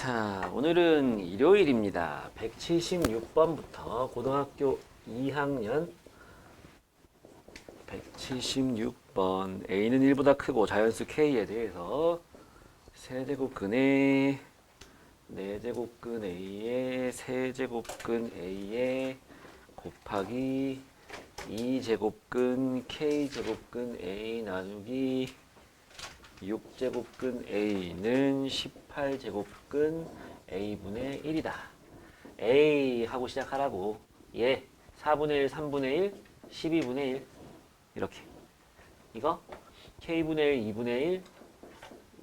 자, 오늘은 일요일입니다. 176번부터 고등학교 2학년 176번 A는 1보다 크고 자연수 K에 대해서 세제곱근의 4제곱근 A의 세제곱근 A의 곱하기 2제곱근 K제곱근 A 나누기 6제곱근 A는 18제곱근 A분의 1이다. A 하고 시작하라고. 예. 4분의 1, 3분의 1, 12분의 1. 이렇게. 이거 K분의 1, 2분의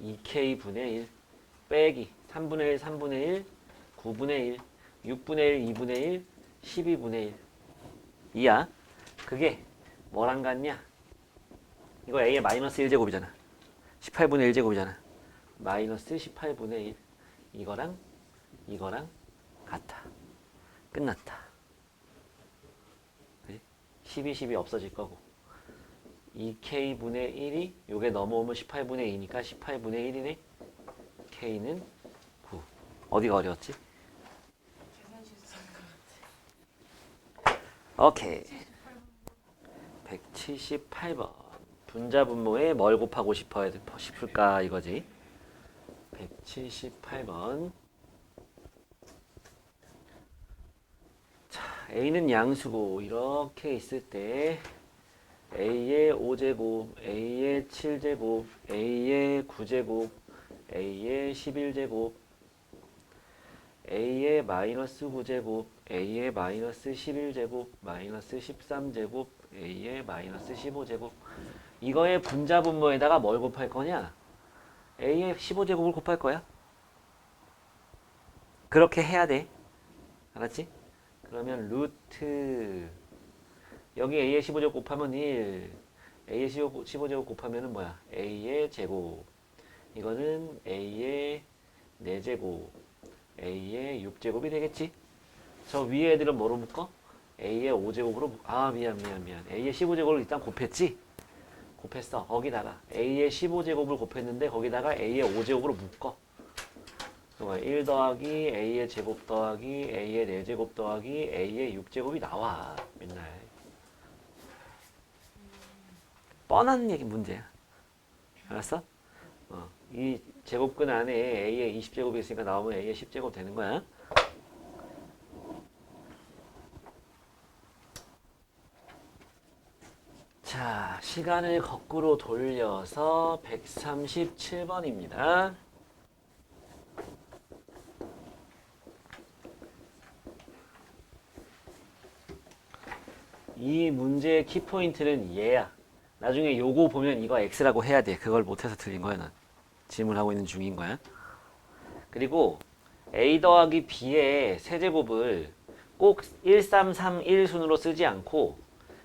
1, 2K분의 1 빼기 3분의 1, 3분의 1, 9분의 1, 6분의 1, 2분의 1, 12분의 1. 이야. 그게 뭐랑 같냐? 이거 A의 마이너스 1제곱이잖아. 18분의 1제곱이잖아. 마이너스 18분의 1. 이거랑 이거랑 같아. 끝났다. 그지? 12, 12 없어질 거고. 2K분의 1이 요게 넘어오면 18분의 2니까 18분의 1이네. K는 9. 어디가 어려웠지? 오케이. 178번. 분자 분모에 뭘 곱하고 싶어야 돼- 싶을까 이거지. 178번. 자, A는 양수고 이렇게 있을 때 A의 5제곱, A의 7제곱, A의 9제곱, A의 11제곱, A의 마이너스 9제곱, A의 마이너스 11제곱, 마이너스 13제곱, A의 마이너스 15제곱. 이거의 분자 분모에다가 뭘 곱할 거냐? A의 15제곱을 곱할 거야. 그렇게 해야 돼. 알았지? 그러면 루트 여기 A의 15제곱 곱하면 1 A의 15, 15제곱 곱하면 뭐야? A의 제곱 이거는 A의 4제곱 A의 6제곱이 되겠지? 저 위에 애들은 뭐로 묶어? A의 5제곱으로 묶... 아 미안 미안 미안 A의 15제곱을 일단 곱했지? 곱했어. 거기다가 A의 15제곱을 곱했는데 거기다가 A의 5제곱으로 묶어. 그러면 1 더하기 A의 제곱 더하기 A의 4제곱 더하기 A의 6제곱이 나와 맨날. 뻔한 얘기 문제야. 알았어? 어, 이 제곱근 안에 A의 20제곱이 있으니까 나오면 A의 10제곱 되는 거야 자, 시간을 거꾸로 돌려서 137번입니다. 이 문제의 키포인트는 얘야. 나중에 요거 보면 이거 x라고 해야 돼. 그걸 못해서 틀린 거야, 난. 질문하고 있는 중인 거야. 그리고 a 더하기 b의 세제곱을 꼭 1, 3, 3, 1 순으로 쓰지 않고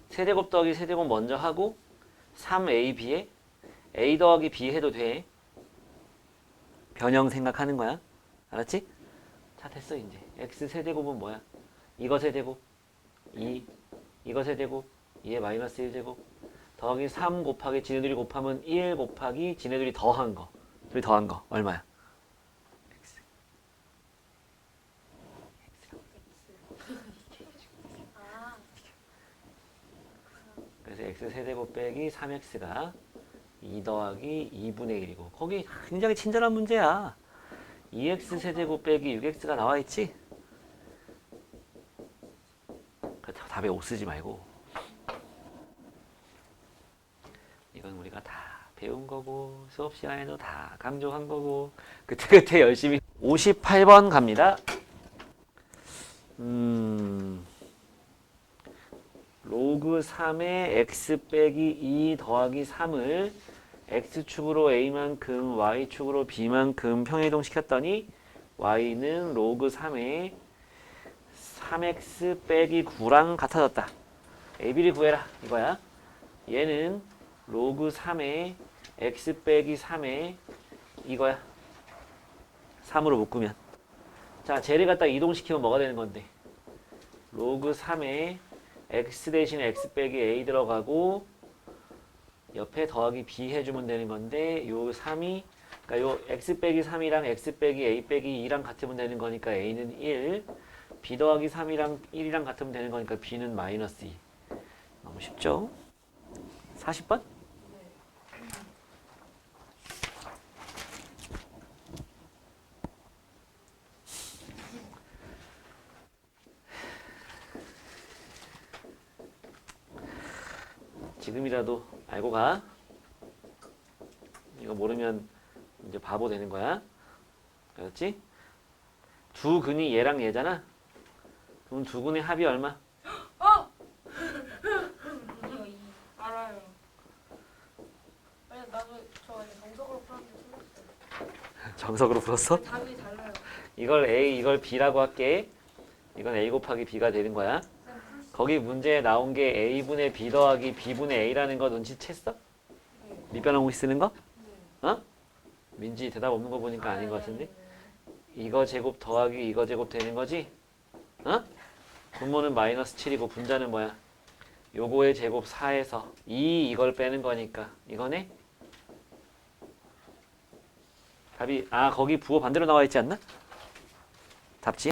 세제곱 더하기 세제곱 먼저 하고 3ab에 a 더하기 b 해도 돼. 변형 생각하는 거야. 알았지? 자 됐어 이제. x 세제곱은 뭐야? 이거 세제곱 2 이거 세제곱 2의 마이너스 1제곱 더하기 3 곱하기 지네들이 곱하면 1 곱하기 지네들이 더한 거 둘이 더한 거 얼마야? x. 아, 그래서 x 세제곱 빼기 3x가 2 더하기 2분의 1이고 거기 굉장히 친절한 문제야. 2x 세제곱 빼기 6x가 나와 있지? 그렇다고 답에 5 쓰지 말고. 이건 우리가 다 배운 거고 수업 시간에도 다 강조한 거고 그때그때 열심히. 58번 갑니다. 음... 로그 3의 x 빼기 2 더하기 3을 x축으로 a만큼 y축으로 b만큼 평행이동 시켰더니 y는 로그 3의 3x 빼기 9랑 같아졌다. ab를 구해라 이거야. 얘는 로그 3의 x 빼기 3의 이거야. 3으로 묶으면 자 쟤를 갖다 이동시키면 뭐가 되는 건데 로그 3의 x 대신에 x 빼기 a 들어가고 옆에 더하기 b 해주면 되는 건데 요 3이 그러니까 요 x 빼기 3이랑 x 빼기 a 빼기 2랑 같으면 되는 거니까 a는 1, b 더하기 3이랑 1이랑 같으면 되는 거니까 b는 마이너스 2. 너무 쉽죠? 40번? 지금이라도 알고 가. 이거 모르면 이제 바보 되는 거야. 알았지? 두 근이 얘랑 얘잖아. 그럼 두 근의 합이 얼마? 어! 이거 이 알아요. 아니 나도 저 정석으로 풀었는데 틀렸어요. 정석으로 풀었어? 답이 달라요. 이걸 A, 이걸 B라고 할게. 이건 A 곱하기 B가 되는 거야. 거기 문제에 나온 게 A분의 B 더하기 B분의 A라는 거 눈치챘어? 밑변환공식 쓰는 거? 어? 민지 대답 없는 거 보니까 아닌 것 같은데? 이거 제곱 더하기 이거 제곱 되는 거지? 어? 분모는 마이너스 7이고 분자는 뭐야? 요거의 제곱 4에서 2 이걸 빼는 거니까 이거네? 답이 아 거기 부호 반대로 나와 있지 않나? 답지?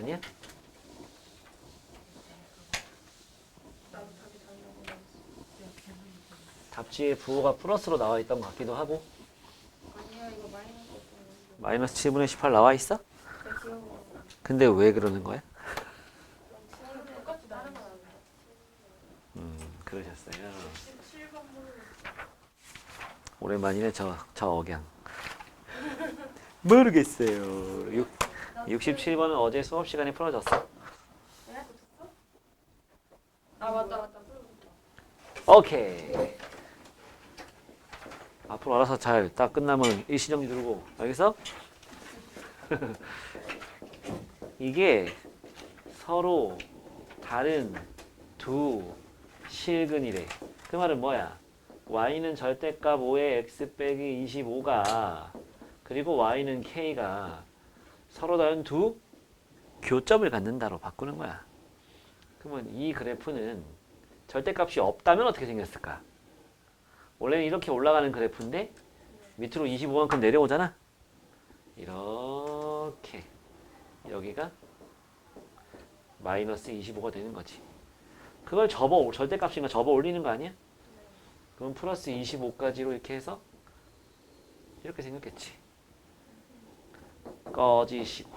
아니야? 답지에 부호가 플러스로 나와 있던 것 같기도 하고 아니야 이거 마이너스 마이너스 7분의 18 나와 있어? 근데 왜 그러는 거야? 똑같이 다른. 음 그러셨어요 7번 모르겠어. 오랜만이네 저, 저 억양 모르겠어요 6, 67번은 어제 수업 시간에 풀어졌어 네? 아 맞다 맞다. 오케이 앞으로 알아서 잘 딱 끝나면 일시정지 누르고 알겠어? 이게 서로 다른 두 실근이래 그 말은 뭐야 y는 절대값 5의 x 빼기 25가 그리고 y는 k가 서로 다른 두 교점을 갖는다로 바꾸는 거야 그러면 이 그래프는 절대값이 없다면 어떻게 생겼을까? 원래는 이렇게 올라가는 그래프인데 밑으로 25만큼 내려오잖아. 이렇게 여기가 마이너스 25가 되는 거지. 그걸 접어 절대값인가 접어 올리는 거 아니야? 그럼 플러스 25까지로 이렇게 해서 이렇게 생겼겠지. 꺼지시고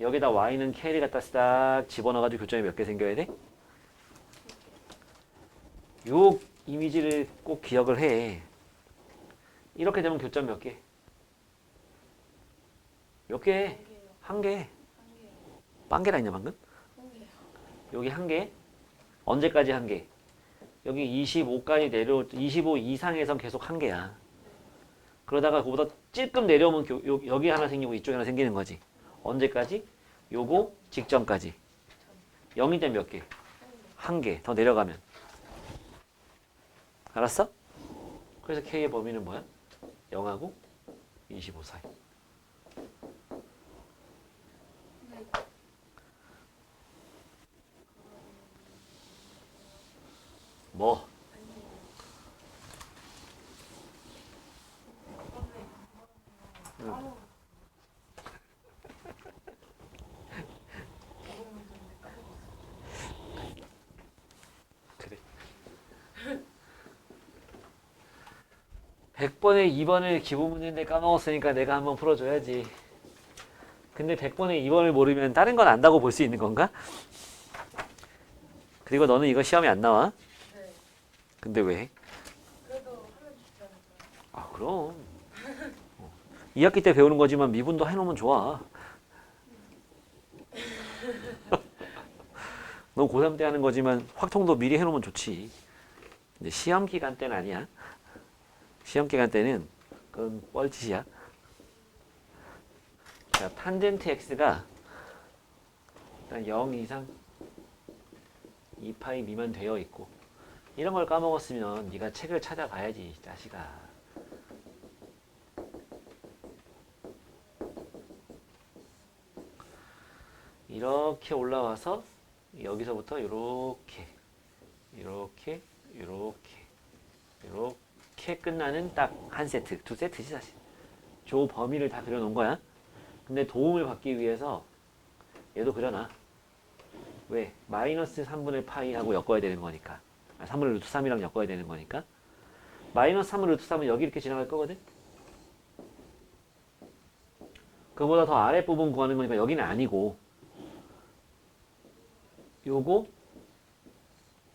여기다 y는 k를 갖다 싹 집어넣어가지고 교점이 몇 개 생겨야 돼? 요 이미지를 꼭 기억을 해. 이렇게 되면 교점 몇 개? 몇 개? 한 개. 한 개. 빵 개라 했냐 방금? 여기 한 개. 언제까지 한 개? 여기 25까지 내려 25 이상에선 계속 한 개야. 그러다가 그보다 찔끔 내려오면 교- 요- 여기 하나 생기고 이쪽에 하나 생기는 거지. 언제까지? 요거 직전까지. 0이 되면 몇 개? 한 개. 더 내려가면. 알았어? 그래서 K의 범위는 뭐야? 0하고 25 사이. 뭐? 아무 그래. 100번에 2번을 기본 문제인데 까먹었으니까 내가 한번 풀어줘야지. 근데 100번에 2번을 모르면 다른 건 안다고 볼 수 있는 건가? 그리고 너는 이거 시험에 안 나와? 네. 근데 왜? 그래도 하면 좋지 않을까요? 아 그럼. 어. 2학기 때 배우는 거지만 미분도 해놓으면 좋아. 넌 고3 때 하는 거지만 확통도 미리 해놓으면 좋지. 근데 시험 기간 때는 아니야. 시험 기간 때는 그건 뻘짓이야. 자, 탄젠트 x가 일단 0 이상 2파이 미만 되어 있고 이런 걸 까먹었으면 네가 책을 찾아가야지, 이 자식아. 이렇게 올라와서 여기서부터 이렇게 이렇게 이렇게 이렇게 끝나는 딱 한 세트, 두 세트지 사실. 조 범위를 다 그려놓은 거야. 근데 도움을 받기 위해서 얘도 그려놔. 왜? 마이너스 3분의 파이하고 엮어야 되는 거니까. 아, 3분의 루트 3이랑 엮어야 되는 거니까. 마이너스 3분의 루트 3은 여기 이렇게 지나갈 거거든? 그보다 더 아랫부분 구하는 거니까 여기는 아니고 요거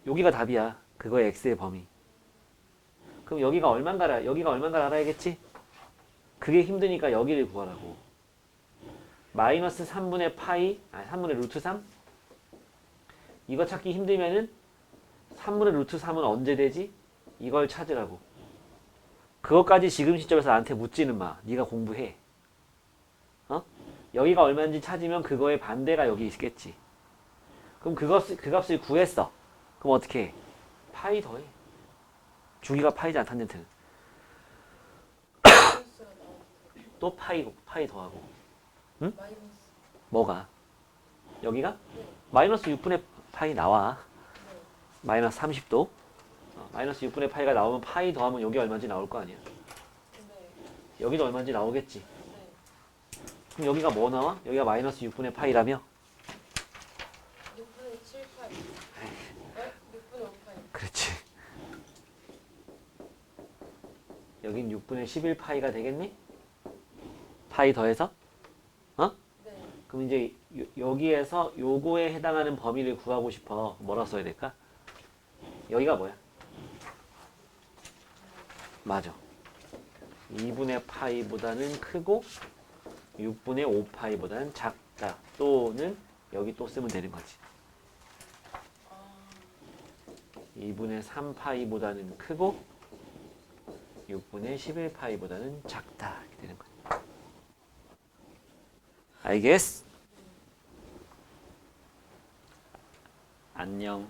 여기가 답이야. 그거의 x의 범위. 그럼 여기가 얼만가를 여기가 얼만가를 알아야겠지? 그게 힘드니까 여기를 구하라고. 마이너스 3분의 파이, 아 3분의 루트 3? 이거 찾기 힘들면은 3분의 루트 3은 언제 되지? 이걸 찾으라고. 그것까지 지금 시점에서 나한테 묻지는 마. 네가 공부해. 어? 여기가 얼마인지 찾으면 그거의 반대가 여기 있겠지. 그럼 그 값을, 그 값을 구했어. 그럼 어떻게 해? 파이 더해. 주기가 파이지 않 탄젠트는. 또 파이, 파이 더하고. 마이너스 뭐가? 여기가? 네. 마이너스 6분의 파이 나와. 네. 마이너스 30도. 어, 마이너스 6분의 파이가 나오면 파이 더하면 여기 얼마인지 나올 거 아니야. 네. 여기도 얼마인지 나오겠지. 네. 그럼 여기가 뭐 나와? 여기가 마이너스 6분의 파이라며? 6분의 7 파이 어? 6분의 5 파이 그렇지. 여긴 6분의 11 파이가 되겠니? 파이 더해서? 어? 네. 그럼 이제 요- 여기에서 요거에 해당하는 범위를 구하고 싶어. 뭐라 써야 될까? 여기가 뭐야? 맞아. 2분의 파이보다는 크고 6분의 5 파이보다는 작다. 또는 여기 또 쓰면 되는 거지. 아 2분의 3 파이보다는 크고 6분의 11 파이보다는 작다. 이렇게 되는 거야. 알겠어? 안녕.